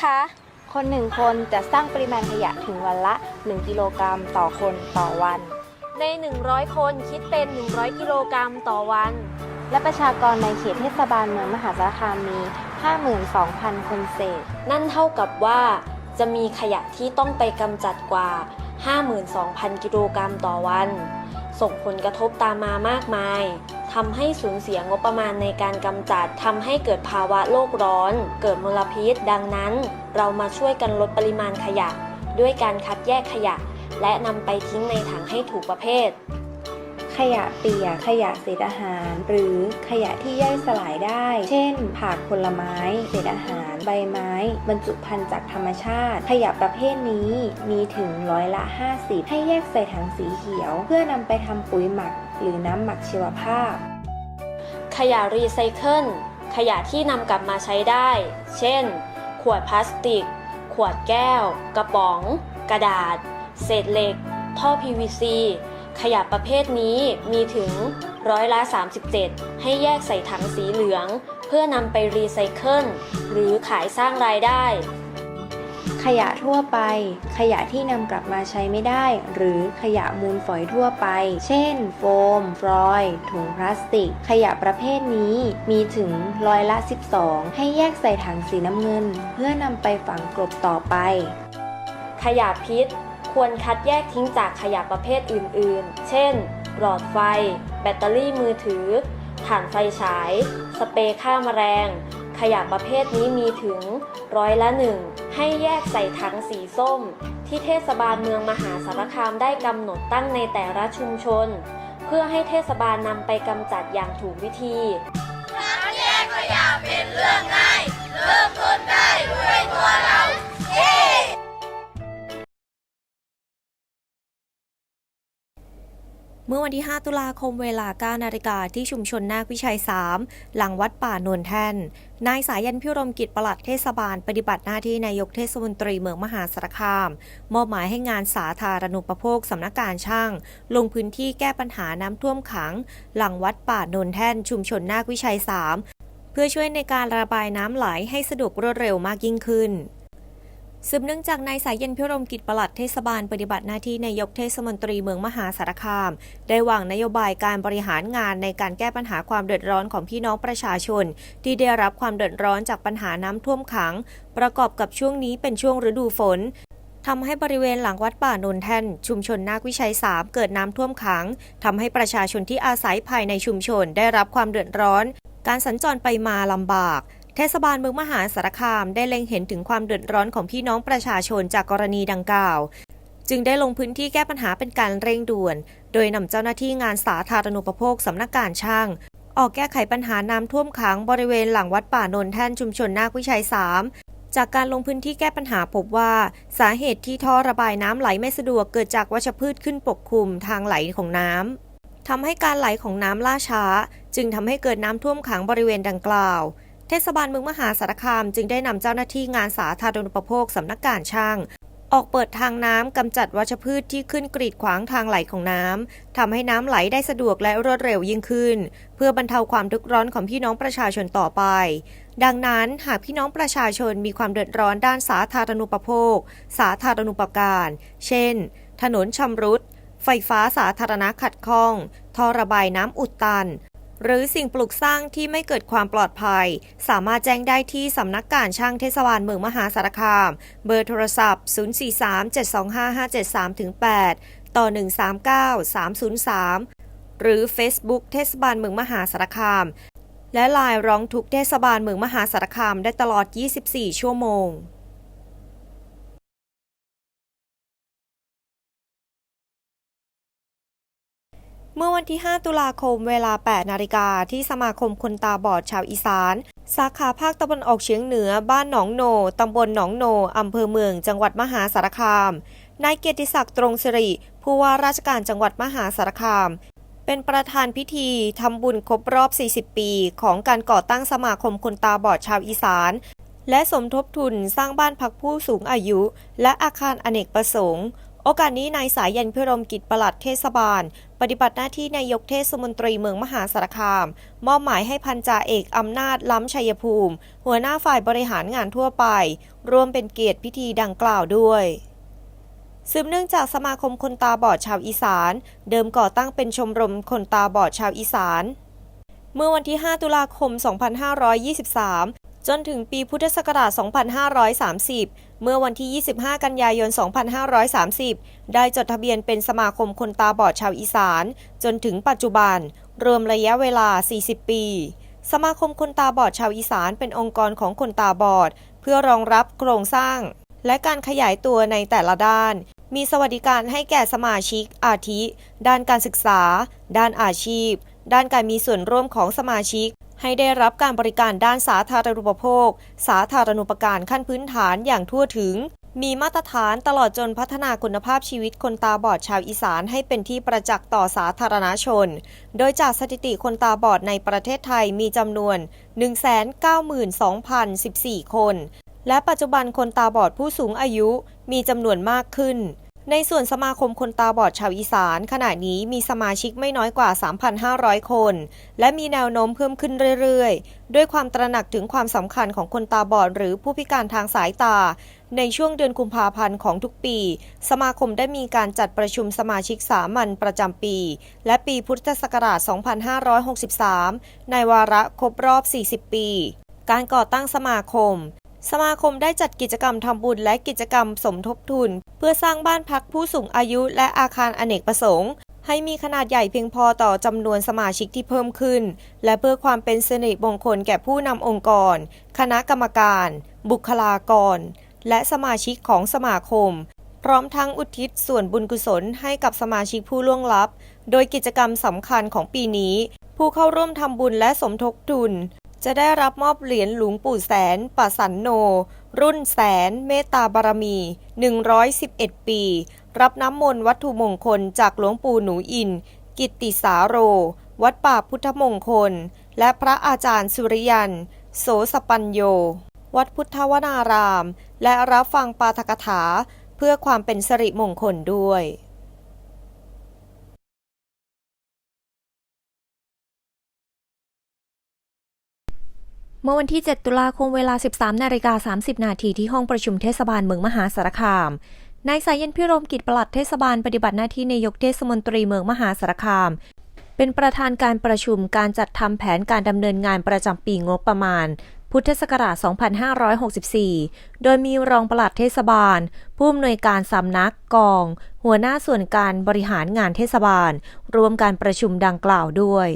คนหมคะ คนหนึ่งคนจะสร้างปริมาณขยะถึงวันละ 1 กิโลกรัมต่อคนต่อวัน ใน 100 คนคิดเป็น 100 กิโลกรัมต่อวัน และประชากรในเขตเทศบาลเมืองมหาสารคามมี 52,000 คนเศษ นั่นเท่ากับว่าจะมีขยะที่ต้องไปกำจัดกว่า 52,000 กิโลกรัมต่อวัน ส่งผลกระทบตามมามากมายทำให้สูญเสียงบประมาณในการกำจัดทำให้เกิดภาวะโลกร้อน เกิดมลพิษ ดังนั้น เรามาช่วยกันลดปริมาณขยะ ด้วยการคัดแยกขยะ และนำไปทิ้งในถังให้ถูกประเภท ขยะเปียก ขยะเศษอาหาร หรือขยะที่ย่อยสลายได้ เช่น ผักผลไม้ เศษอาหาร ใบไม้ บรรจุภัณฑ์จากธรรมชาติ ขยะประเภทนี้มีถึงร้อยละ 50 ให้แยกใส่ถังสีเขียว เพื่อนำไปทำปุ๋ยหมัก หรือน้ำหมักชีวภาพ ขยะรีไซเคิลขยะที่นำกลับมาใช้ได้ เช่น ขวดพลาสติก ขวดแก้ว กระป๋อง กระดาษ เศษเหล็ก ท่อ PVC ขยะประเภทนี้มีถึงร้อยละ 37 ให้แยกใส่ถังสีเหลือง เพื่อนำไปรีไซเคิลหรือขายสร้างรายได้ ขยะทั่วไป ขยะที่นำกลับมาใช้ไม่ได้ หรือขยะมูลฝอยทั่วไป เช่น โฟมฟรอยล์ถุงพลาสติก ขยะประเภทนี้มีถึงร้อยละ 12 ให้แยกใส่ถังสีน้ำเงิน เพื่อนำไปฝังกลบต่อไป ขยะพิษ ควรคัดแยกทิ้งจากขยะประเภทอื่น ๆ เช่น หลอดไฟ แบตเตอรี่มือถือ ถ่านไฟฉาย สเปรย์ฆ่าแมลง ขยะประเภทนี้มีถึงร้อยละหนึ่ง ให้แยกใส่ถังสีส้ม ที่เทศบาลเมืองมหาสารคามได้กำหนดตั้งในแต่ละชุมชน เพื่อให้เทศบาลนำไปกำจัดอย่างถูกวิธีขยะขยะเป็นเรื่องง่าย เมื่อวันที่ 5 ตุลาคมเวลา 9 นาฬิกาที่ชุมชนนาควิชัย 3 หลังวัดป่าโนนแท่น นายสายันพิรมกิจปลัดเทศบาล ปฏิบัติหน้าที่นายกเทศมนตรีเมืองมหาสารคาม มอบหมายให้งานสาธารณูปโภคสำนักการช่าง ลงพื้นที่แก้ปัญหาน้ำท่วมขัง หลังวัดป่าโนนแท่น ชุมชนนาควิชัย 3 เพื่อช่วยในการระบายน้ำไหลให้สะดวกรวดเร็วมากยิ่งขึ้น สืบเนื่องจากนายสายเย็นพิรมกิจประหลัดเทศบาลปฏิบัติหน้าที่นายกเทศมนตรีเมืองมหาสารคาม ได้วางนโยบายการบริหารงานในการแก้ปัญหาความเดือดร้อนของพี่น้องประชาชน ที่ได้รับความเดือดร้อนจากปัญหาน้ำท่วมขัง ประกอบกับช่วงนี้เป็นช่วงฤดูฝนทำให้บริเวณหลังวัดป่าโนนแท่น ชุมชนนาควิชัย 3 เกิดน้ำท่วมขังทำให้ประชาชนที่อาศัยภายในชุมชนได้รับความเดือดร้อน การสัญจรไปมาลำบาก ทศบาลเมืองมหาสารคามได้เล็งเห็นถึงความเดือดร้อนของพี่น้องประชาชนจากกรณีดังกล่าว จึงได้ลงพื้นที่แก้ปัญหาเป็นการเร่งด่วน โดยนำเจ้าหน้าที่งานสาธารณูปโภคสำนักการช่าง ออกแก้ไขปัญหาน้ำท่วมขังบริเวณหลังวัดป่านนแท่นชุมชนนาควิชัย 3จากการลงพื้นที่แก้ปัญหาพบว่าสาเหตุที่ท่อระบายน้ำไหลไม่สะดวกเกิดจากวัชพืชขึ้นปกคลุมทางไหลของน้ำทำให้การไหลของน้ำล่าช้า จึงทำให้เกิดน้ำท่วมขังบริเวณดังกล่าว เทศบาลเมืองมหาสารคาม จึงได้นำเจ้าหน้าที่งานสาธารณูปโภคสำนักการช่าง ออกเปิดทางน้ำกำจัดวัชพืชที่ขึ้นกรีดขวางทางไหลของน้ำทำให้น้ำไหลได้สะดวกและรวดเร็วยิ่งขึ้น เพื่อบรรเทาความทุกข์ร้อนของพี่น้องประชาชนต่อไปดังนั้นหากพี่น้องประชาชนมีความเดือดร้อนด้านสาธารณูปโภค สาธารณูปการ เช่น ถนนชำรุด ไฟฟ้าสาธารณะขัดข้อง ท่อระบายน้ำอุดตัน หรือสิ่งปลูกสร้างที่ไม่เกิดความปลอดภัย สามารถแจ้งได้ที่สำนักการช่างเทศบาลเมืองมหาสารคาม เบอร์โทรศัพท์ 043-725-573-8 ต่อ 139-303 หรือ Facebook เทศบาลเมืองมหาสารคาม และไลน์ร้องทุกเทศบาลเมืองมหาสารคามได้ตลอด 24 ชั่วโมง เมื่อวันที่ 5 ตุลาคมเวลา 8 นาฬิกาที่สมาคมคนตาบอดชาวอีสาน สาขาภาคตะวันออกเฉียงเหนือบ้านหนองโน ตำบลหนองโน อำเภอเมือง จังหวัดมหาสารคาม นายเกียรติศักดิ์ตรงสิริ ผู้ว่าราชการจังหวัดมหาสารคาม เป็นประธานพิธีทำบุญครบรอบ 40 ปี ของการก่อตั้งสมาคมคนตาบอดชาวอีสานและสมทบทุนสร้างบ้านพักผู้สูงอายุ และอาคารอเนกประสงค์ โอกาสนี้นายสายันพิรมกิจประหลัดเทศบาล ปฏิบัติหน้าที่นายกเทศมนตรีเมืองมหาสารคาม มอบหมายให้พันจ่าเอกอำนาจล้ำชัยภูมิ หัวหน้าฝ่ายบริหารงานทั่วไป ร่วมเป็นเกียรติพิธีดังกล่าวด้วยสืบเนื่องจากสมาคมคนตาบอดชาวอีสาน เดิมก่อตั้งเป็นชมรมคนตาบอดชาวอีสาน เมื่อวันที่ 5 ตุลาคม 2523 จนถึงปีพุทธศักราช 2530 เมื่อวันที่ 25 กันยายน 2530 ได้จดทะเบียนเป็นสมาคมคนตาบอดชาวอีสาน จนถึงปัจจุบัน รวมระยะเวลา 40 ปี สมาคมคนตาบอดชาวอีสานเป็นองค์กรของคนตาบอด เพื่อรองรับโครงสร้าง และการขยายตัวในแต่ละด้าน มีสวัสดิการให้แก่สมาชิกอาทิ ด้านการศึกษา ด้านอาชีพ ด้านการมีส่วนร่วมของสมาชิก ให้ได้รับการบริการด้านสาธารณูปโภค สาธารณูปการขั้นพื้นฐานอย่างทั่วถึง มีมาตรฐานตลอดจนพัฒนาคุณภาพชีวิตคนตาบอดชาวอีสานให้เป็นที่ประจักษ์ต่อสาธารณชน โดยจากสถิติคนตาบอดในประเทศไทยมีจำนวน 192,014 คน และปัจจุบันคนตาบอดผู้สูงอายุมีจำนวนมากขึ้น ในส่วนสมาคมคนตาบอดชาวอีสาน ขณะนี้มีสมาชิกไม่น้อยกว่า 3,500 คน และมีแนวโน้มเพิ่มขึ้นเรื่อยๆ ด้วยความตระหนักถึงความสำคัญของคนตาบอดหรือผู้พิการทางสายตา ในช่วงเดือนกุมภาพันธ์ของทุกปี สมาคมได้มีการจัดประชุมสมาชิกสามัญประจำปี และปีพุทธศักราช 2563 ในวาระครบรอบ 40 ปีการก่อตั้งสมาคม สมาคมได้จัดกิจกรรมทำบุญและกิจกรรมสมทบทุน เพื่อสร้างบ้านพักผู้สูงอายุและอาคารอเนกประสงค์ให้มีขนาดใหญ่เพียงพอต่อจำนวนสมาชิกที่เพิ่มขึ้น และเพื่อความเป็นสิริมงคลแก่ผู้นำองค์กร คณะกรรมการ บุคลากร และสมาชิกของสมาคม พร้อมทั้งอุทิศส่วนบุญกุศลให้กับสมาชิกผู้ล่วงลับ โดยกิจกรรมสำคัญของปีนี้ ผู้เข้าร่วมทำบุญและสมทบทุน จะได้รับมอบเหรียญหลวงปู่แสนปัสันโน รุ่นแสนเมตตาบารมี 111 ปี รับน้ำมนต์วัตถุมงคลจากหลวงปู่หนูอิน กิตติสาโร วัดป่าพุทธมงคล และพระอาจารย์สุริยัน โสสปัญโย วัดพุทธวนาราม และรับฟังปาฐกถา เพื่อความเป็นสิริมงคลด้วย เมื่อวันที่ 7 ตุลาคมเวลา 13 นาฬิกา 30 นาทีที่ห้องประชุมเทศบาลเมืองมหาสารคาม นายสายันพิรมกิจปลัดเทศบาลปฏิบัติหน้าที่นายกเทศมนตรีเมืองมหาสารคาม เป็นประธานการประชุมการจัดทำแผนการดำเนินงานประจำปีงบประมาณ พุทธศักราช 2564 โดยมีรองปลัดเทศบาล ผู้อำนวยการสำนักกอง หัวหน้าส่วนการบริหารงานเทศบาล รวมการประชุมดังกล่าวด้วย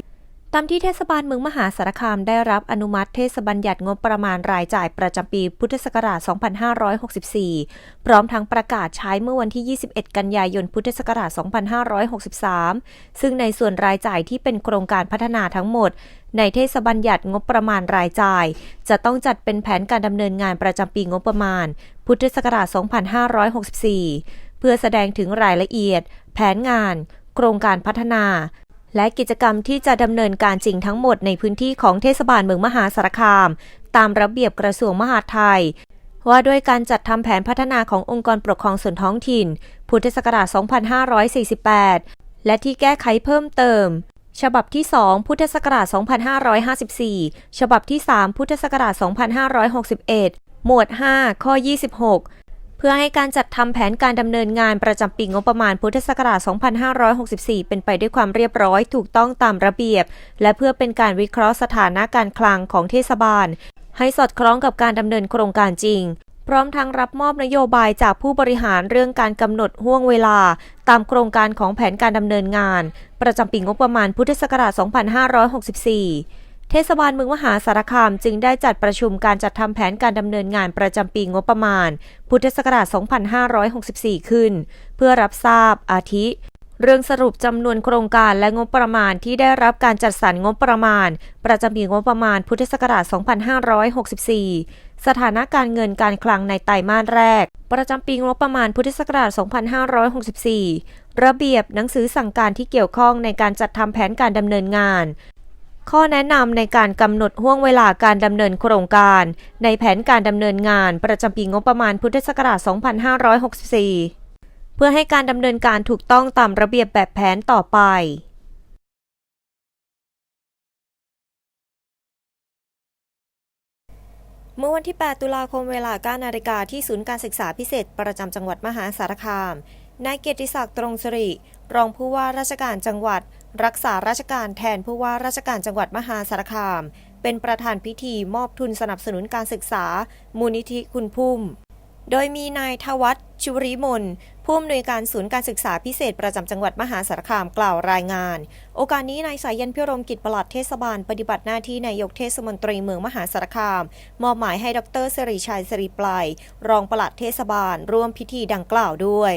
ตามที่เทศบาลเมืองมหาสารคามได้รับอนุมัติเทศบัญญัติงบประมาณรายจ่ายประจำปีพุทธศักราช 2564 พร้อมทั้งประกาศใช้เมื่อวันที่ 21 กันยายนพุทธศักราช 2563 ซึ่งในส่วนรายจ่ายที่เป็นโครงการพัฒนาทั้งหมด ในเทศบัญญัติงบประมาณรายจ่าย จะต้องจัดเป็นแผนการดำเนินงานประจำปีงบประมาณ พุทธศักราช 2564 เพื่อแสดงถึงรายละเอียด แผนงาน โครงการพัฒนา และกิจกรรมที่จะดำเนินการจริงทั้งหมดในพื้นที่ของเทศบาลเมืองมหาสารคาม ตามระเบียบกระทรวงมหาดไทย ว่าด้วยการจัดทำแผนพัฒนาขององค์กรปกครองส่วนท้องถิ่น พุทธศักราช 2548 และที่แก้ไขเพิ่มเติม ฉบับที่ 2 พุทธศักราช 2554 ฉบับที่ 3 พุทธศักราช 2561 หมวด 5 ข้อ 26 พื่อให้การจัดทำแผนการดำเนินงานประจำปีงบประมาณพุทธศักราช 2564 เป็นไปด้วยความเรียบร้อยถูกต้องตามระเบียบ และเพื่อเป็นการวิเคราะห์สถานะการคลังของเทศบาล ให้สอดคล้องกับการดำเนินโครงการจริง พร้อมทั้งรับมอบนโยบายจากผู้บริหารเรื่องการกำหนดห่วงเวลา ตามโครงการของแผนการดำเนินงาน ประจำปีงบประมาณพุทธศักราช 2564 เทศบาลเมืองมหาสารคามจึงได้จัดประชุมการจัดทำแผนการดำเนินงานประจำปีงบประมาณ พุทธศักราช 2564 ขึ้น เพื่อรับทราบอาทิ เรื่องสรุปจำนวนโครงการและงบประมาณที่ได้รับการจัดสรรงบประมาณ ประจำปีงบประมาณพุทธศักราช 2564 สถานะการเงินการคลังในไตรมาสแรก ประจำปีงบประมาณพุทธศักราช 2564 ระเบียบหนังสือสั่งการที่เกี่ยวข้องในการจัดทำแผนการดำเนินงาน ข้อแนะนำในการกำหนดห่วงเวลาการดำเนินโครงการ ในแผนการดำเนินงานประจำปีงบประมาณพุทธศักราช 2564 เพื่อให้การดำเนินการถูกต้องตามระเบียบแบบแผนต่อไปเมื่อวันที่ 8 ตุลาคมเวลา 9 นาฬิกาที่ศูนย์การศึกษาพิเศษ ประจำจังหวัดมหาสารคาม นายเกียรติศักดิ์ตรงสริ รองผู้ว่าราชการจังหวัด รักษาราชการแทนผู้ว่าราชการจังหวัดมหาสารคาม เป็นประธานพิธีมอบทุนสนับสนุนการศึกษา มูลนิธิคุณพุ่ม โดยมีนายทวัฒชุริมนผู้อำนวยการศูนย์การศึกษาพิเศษประจำจังหวัดมหาสารคามกล่าวรายงาน โอกาสนี้นายสายันพิรมกิจปลัดเทศบาลปฏิบัติหน้าที่นายกเทศมนตรีเมืองมหาสารคาม มอบหมายให้ดรสิริชัยสิริปลายรองปลัดเทศบาล ร่วมพิธีดังกล่าวด้วย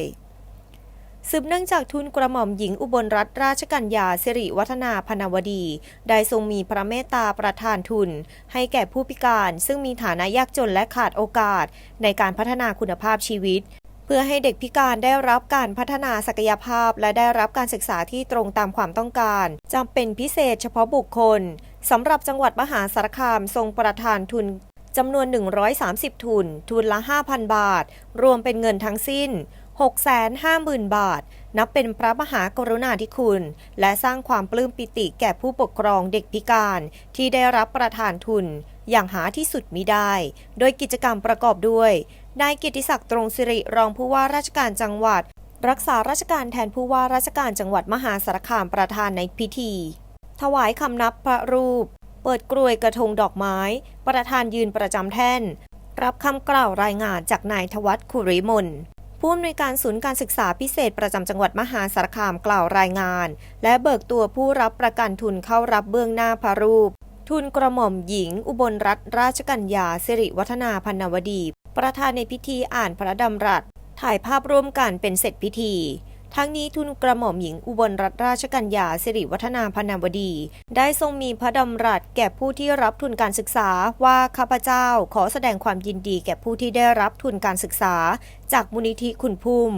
สืบเนื่องจากทุนกระหม่อมหญิงอุบลรัตนราชกัญญาสิริวัฒนาพนวดี ได้ทรงมีพระเมตตาประทานทุน ให้แก่ผู้พิการซึ่งมีฐานะยากจนและขาดโอกาส ในการพัฒนาคุณภาพชีวิต เพื่อให้เด็กพิการได้รับการพัฒนาศักยภาพ และได้รับการศึกษาที่ตรงตามความต้องการจำเป็นพิเศษเฉพาะบุคคลสำหรับจังหวัดมหาสารคามทรงประทานทุนจำนวน 130 ทุน ทุนละ 5,000 บาท รวมเป็นเงินทั้งสิ้น 650,000 บาท นับเป็นพระมหากรุณาธิคุณ และสร้างความปลื้มปิติแก่ผู้ปกครองเด็กพิการที่ได้รับประทานทุน อย่างหาที่สุดมิได้ โดยกิจกรรมประกอบด้วยนายกิติศักดิ์ตรงสิริรองผู้ว่าราชการจังหวัด รักษาราชการแทนผู้ว่าราชการจังหวัดมหาสารคามประธานในพิธี ถวายคำนับพระรูป เปิดกรวยกระทงดอกไม้ ประธานยืนประจำแท่น รับคำกล่าวรายงานจากนายทวัฒน์คุริมน ผู้อำนวยการศูนย์การศึกษาพิเศษประจำจังหวัดมหาสารคามกล่าวรายงาน และเบิกตัวผู้รับประกันทุนเข้ารับเบื้องหน้าพระรูป ทุนกระหม่อมหญิง อุบลรัตนราชกัญญาสิริวัฒนาพันวดี ประธานในพิธีอ่านพระดำรัส ถ่ายภาพร่วมกันเป็นเสร็จพิธี ทั้งนี้ทุนกระหม่อมหญิงอุบลรัตนราชกัญญาสิริวัฒนาพนาวดี ได้ทรงมีพระดำรัสแก่ผู้ที่รับทุนการศึกษาว่าข้าพเจ้าขอแสดงความยินดีแก่ผู้ที่ได้รับทุนการศึกษา จากมูลนิธิคุณพุ่ม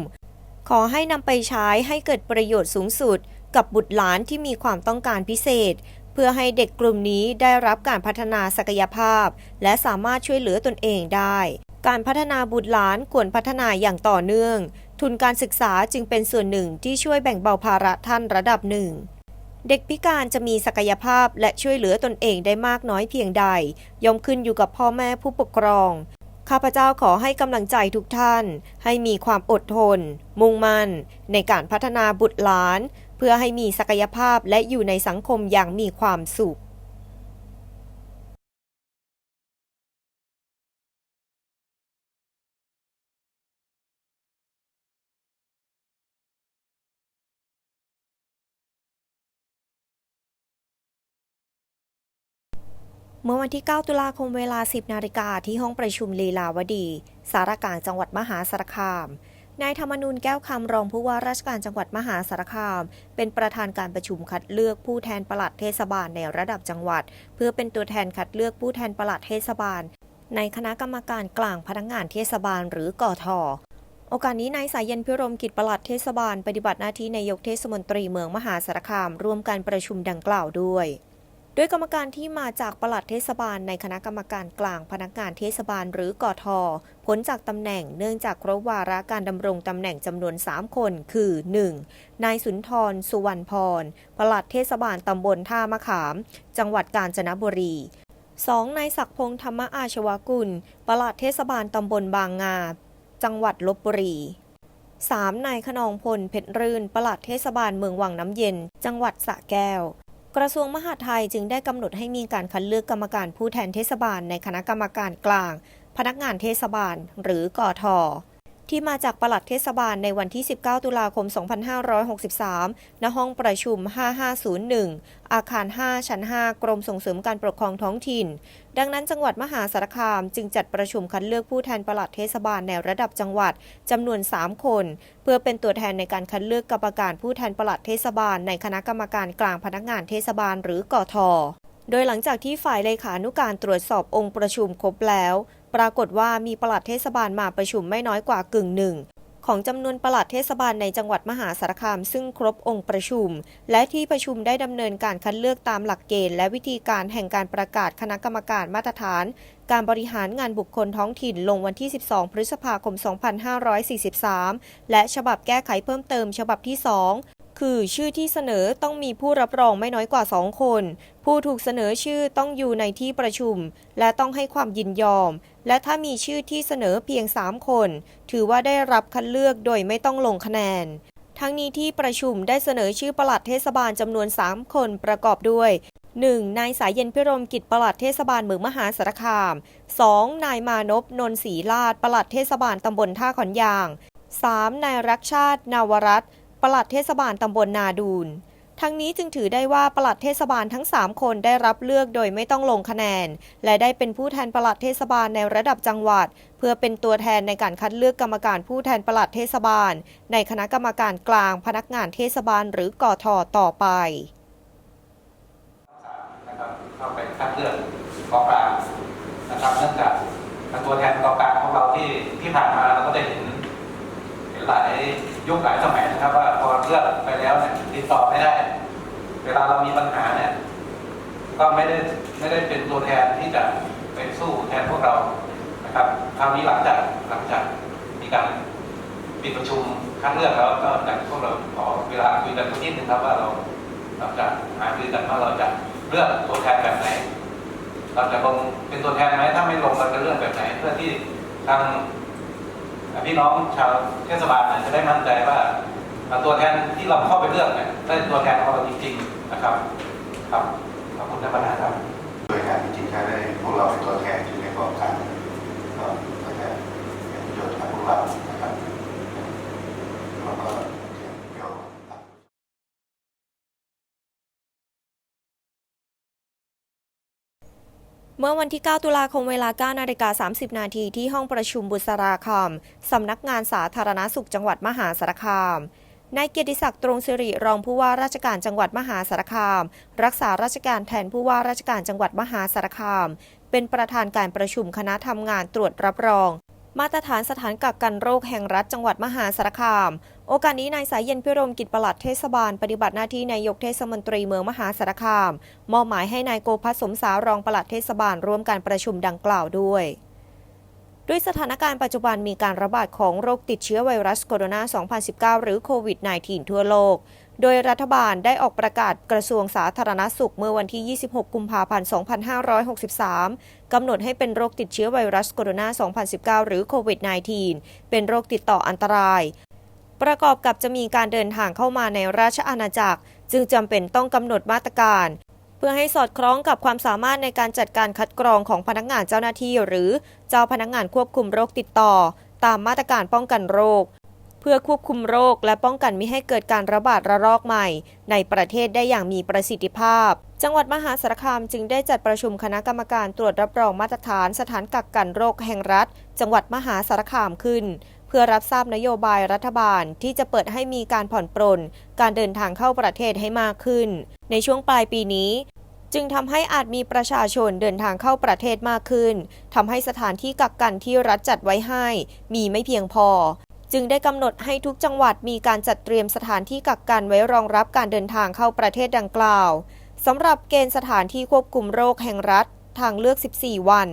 ขอให้นำไปใช้ให้เกิดประโยชน์สูงสุด กับบุตรหลานที่มีความต้องการพิเศษ เพื่อให้เด็กกลุ่มนี้ได้รับการพัฒนาศักยภาพ และสามารถช่วยเหลือตนเองได้ การพัฒนาบุตรหลานควรพัฒนาอย่างต่อเนื่อง ทุนการศึกษาจึงเป็นส่วนหนึ่งที่ช่วยแบ่งเบาภาระท่านระดับหนึ่ง เด็กพิการจะมีศักยภาพและช่วยเหลือตนเองได้มากน้อยเพียงใด ย่อมขึ้นอยู่กับพ่อแม่ผู้ปกครอง ข้าพเจ้าขอให้กำลังใจทุกท่าน ให้มีความอดทน มุ่งมั่น ในการพัฒนาบุตรหลาน เพื่อให้มีศักยภาพและอยู่ในสังคมอย่างมีความสุข มื่อวันที่ 9 ตุลาคมเวลา 10 นาฬิกาที่ห้องประชุมลีลาวดี สารกางจังหวัดมหาสารคาม นายธรรมนูญแก้วคำรองผู้ว่าราชการจังหวัดมหาสารคาม เป็นประธานการประชุมคัดเลือกผู้แทนปลัดเทศบาลในระดับจังหวัด เพื่อเป็นตัวแทนคัดเลือกผู้แทนปลัดเทศบาล ในคณะกรรมการกลางพนักงานเทศบาลหรือกอทอโอกาสนี้นายสายันพิรมกิจประหลัดเทศบาล ปฏิบัติหน้าที่นายกเทศมนตรีเมืองมหาสารคามร่วมการประชุมดังกล่าวด้วย ดยกรรมการที่มาจากปลัดเทศบาลในคณะกรรมการกลางพนักงานเทศบาลหรือกอทอพ้นจากตำแหน่งเนื่องจากครบวาระการดำรงตำแหน่งจำนวน 3 คน คือ 1. นายสุนทร สุวรรณพรปลัดเทศบาลตำบลท่ามะขาม จังหวัดกาญจนบุรี 2. นายศักพงษ์ธรรมอาชวกุลปลัดเทศบาลตำบลบางงา จังหวัดลบบุรี 3. นายขนองพลเพชรรื่นปลัดเทศบาลเมืองวังน้ำเย็น จังหวัดสระแก้ว กระทรวงมหาดไทยจึงได้กำหนดให้มีการคัดเลือกกรรมการผู้แทนเทศบาลในคณะกรรมการกลาง พนักงานเทศบาล หรือกอทอ ที่มาจากปลัดเทศบาลในวันที่ 19 ตุลาคม 2563 ณ ห้องประชุม 5501 อาคาร 5 ชั้น 5 กรมส่งเสริมการปกครองท้องถิ่น ดังนั้นจังหวัดมหาสารคามจึงจัดประชุมคัดเลือกผู้แทนปลัดเทศบาลในระดับจังหวัดจำนวน 3 คน เพื่อเป็นตัวแทนในการคัดเลือกกรรมการผู้แทนปลัดเทศบาลในคณะกรรมการกลางพนักงานเทศบาลหรือกอทโดยหลังจากที่ฝ่ายเลขานุการตรวจสอบองค์ประชุมครบแล้ว ปรากฏว่ามีปลัดเทศบาลมาประชุมไม่น้อยกว่ากึ่งหนึ่งของจำนวนปลัดเทศบาลในจังหวัดมหาสารคามซึ่งครบองค์ประชุม และที่ประชุมได้ดำเนินการคัดเลือกตามหลักเกณฑ์และวิธีการแห่งการประกาศคณะกรรมการมาตรฐาน การบริหารงานบุคคลท้องถิ่นลงวันที่ 12 พฤษภาคม 2543 และฉบับแก้ไขเพิ่มเติมฉบับที่ 2 คือชื่อที่เสนอต้องมีผู้รับรองไม่น้อยกว่า 2 คน ผู้ถูกเสนอชื่อต้องอยู่ในที่ประชุม และต้องให้ความยินยอม และถ้ามีชื่อที่เสนอเพียง 3 คน ถือว่าได้รับคัดเลือกโดยไม่ต้องลงคะแนนทั้งนี้ที่ประชุมได้เสนอชื่อปลัดเทศบาลจำนวน 3 คนประกอบด้วย 1. นายสายเย็นพิรมกิจปลัดเทศบาลเมืองมหาสารคาม 2. นายมานพนนศรีลาดปลัดเทศบาลตำบลท่าขอนยาง 3. นายรักชาติ นาวรัตน์ ปลัดเทศบาลตำบลนาดูน ทั้งนี้จึงถือได้ว่าปลัดเทศบาลทั้ง 3 คนได้รับเลือกโดยไม่ต้องลงคะแนน และได้เป็นผู้แทนปลัดเทศบาลในระดับจังหวัด เพื่อเป็นตัวแทนในการคัดเลือกกรรมการผู้แทนปลัดเทศบาล ในคณะกรรมการกลางพนักงานเทศบาลหรือกทต่อไปนะครับเข้าไปคัดเลือกกองกลางนะครับเนื่องจากตัวแทนกองกลางของเราที่ที่ผ่านมาเราก็ได้เห็น หลายยุคหลายสมัยนะครับ ว่าพอเลือกไปแล้วเนี่ยติดต่อไม่ได้ เวลาเรามีปัญหาเนี่ยก็ไม่ได้ไม่ได้เป็นตัวแทนที่จะไปสู้แทนพวกเรานะครับคราวนี้หลังจากหลังจากมีการปิดประชุมคัดเลือกแล้วก็จากพวกเราขอเวลาคุยกันนิดนึงครับว่าเราเราจะหารือกันว่าเราจะเลือกตัวแทนแบบไหนเราจะลงเป็นตัวแทนไหมถ้าไม่ลงเราจะเลือกแบบไหน เพื่อที่ทาง พี่น้องชาวเทศบาลจะได้มั่นใจว่าตัวแทนที่เราเข้าไปเลือกเนี่ยได้ตัวแทนของเราจริงๆนะครับ ครับขอบคุณท่านประธานครับโดยการจริงๆได้พวกเราเป็นตัวแทนอยู่ในกองการก็ก็จะเป็นประโยชน์กับพวกเรานะครับแล้วก็ เมื่อวันที่ 9 ตุลาคมเวลา 9 นาฬิกา 30 นาทีที่ห้องประชุมบุษราคำสำนักงานสาธารณสุขจังหวัดมหาสารคามนายเกียรติศักดิ์ตรงสิริรองผู้ว่าราชการจังหวัดมหาสารคาม รักษาราชการแทนผู้ว่าราชการจังหวัดมหาสารคาม เป็นประธานการประชุมคณะทำงานตรวจรับรอง มาตรฐานสถานกักกันโรคแห่งรัฐจังหวัดมหาสารคาม โอกาสนี้นายสายเย็นพิรมกิจประหลัดเทศบาล ปฏิบัติหน้าที่นายกเทศมนตรีเมืองมหาสารคาม มอบหมายให้นายโกภัสสมสารองประหลัดเทศบาลร่วมการประชุมดังกล่าวด้วยด้วยสถานการณ์ปัจจุบันมีการระบาดของโรคติดเชื้อไวรัสโคโรนา 2019 หรือโควิด -19 ทั่วโลก โดยรัฐบาลได้ออกประกาศกระทรวงสาธารณสุขเมื่อวันที่ 26 กุมภาพันธ์ 2563 กำหนดให้เป็นโรคติดเชื้อไวรัสโคโรนา 2019 หรือโควิด -19 เป็นโรคติดต่ออันตราย ประกอบกับจะมีการเดินทางเข้ามาในราชอาณาจักร จึงจำเป็นต้องกำหนดมาตรการ เพื่อให้สอดคล้องกับความสามารถในการจัดการคัดกรองของพนักงานเจ้าหน้าที่ หรือเจ้าพนักงานควบคุมโรคติดต่อ ตามมาตรการป้องกันโรค เพื่อควบคุมโรคและป้องกันไม่ให้เกิดการระบาดระลอกใหม่ ในประเทศได้อย่างมีประสิทธิภาพจังหวัดมหาสารคามจึงได้จัดประชุมคณะกรรมการตรวจรับรองมาตรฐานสถานกักกันโรคแห่งรัฐ จังหวัดมหาสารคามขึ้น เพื่อรับทราบนโยบายรัฐบาลที่จะเปิดให้มีการผ่อนปรนการเดินทางเข้าประเทศให้มากขึ้น ในช่วงปลายปีนี้ จึงทำให้อาจมีประชาชนเดินทางเข้าประเทศมากขึ้นทำให้สถานที่กักกันที่รัฐจัดไว้ให้ มีไม่เพียงพอจึงได้กำหนดให้ทุกจังหวัดมีการจัดเตรียมสถานที่กักกันไว้รองรับการเดินทางเข้าประเทศดังกล่าวสำหรับเกณฑ์สถานที่ควบคุมโรคแห่งรัฐ ทางเลือก 14 วัน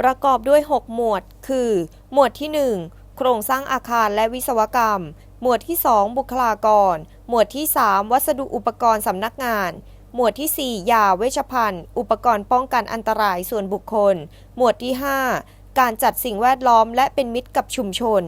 ประกอบด้วย 6 หมวด คือ หมวดที่ 1 โครงสร้างอาคารและวิศวกรรม หมวดที่ 2 บุคลากร หมวดที่ 3 วัสดุอุปกรณ์สำนักงาน หมวดที่ 4 ยาเวชภัณฑ์ อุปกรณ์ป้องกันอันตรายส่วนบุคคล หมวดที่ 5 การจัดสิ่งแวดล้อมและเป็นมิตรกับชุมชน